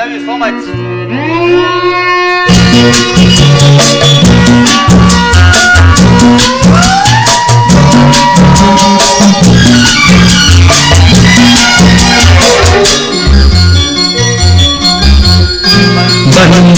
love you so.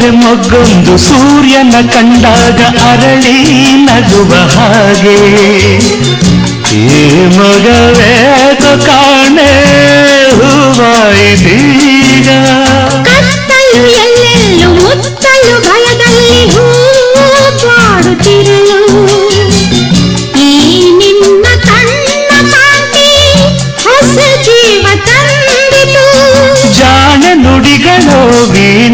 ತಾವರೆ ಮೊಗ್ಗೊಂದು ಸೂರ್ಯನ ಕಂಡಾಗ ಅರಳಿ ನಗುವ ಹಾಗೆ. ಈ ಮಗವೇ ಕಾಣೆ ಹೂವಾಯಿದೀಗ ಎಲ್ಲೆಲ್ಲೂ ಮುತ್ತಲು ಭಯದಲ್ಲಿ ಹೂವಾಡುತ್ತಿರಲು ಈ ನಿನ್ನ ಕಣ್ಣ ಕಾಂತಿ ಹೊಸ ಜೀವ ತಂದಿತು. ಜಾಣ ನುಡಿಗಳು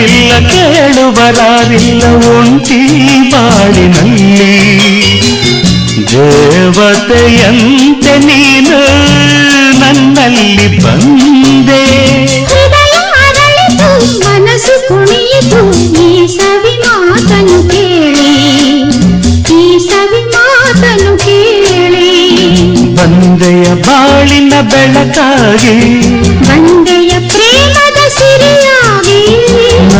ಹೇಳುವರಾರಿಲ್ಲ ಕೇಳುವರಾರಿಲ್ಲ ಒಂಟಿ ಬಾಳಿನಲ್ಲಿ ದೇವತೆಯಂತೆ ನೀನು ನನ್ನಲ್ಲಿ ಬಂದೆ ಹೃದಯ ಅರಳಿತು ಮನಸ್ಸು ಕುಣಿಯಿತು ಈ ಸವಿ ಮಾತನು ಕೇಳಿ ಈ ಸವಿ ಮಾತನು ಕೇಳಿ ಬಂದೆಯ ಬಾಳಿನ ಬೆಳಕಾಗಿ ಬಂದೆಯ ಪ್ರೇಮದ ಸಿರಿಯಾಗಿ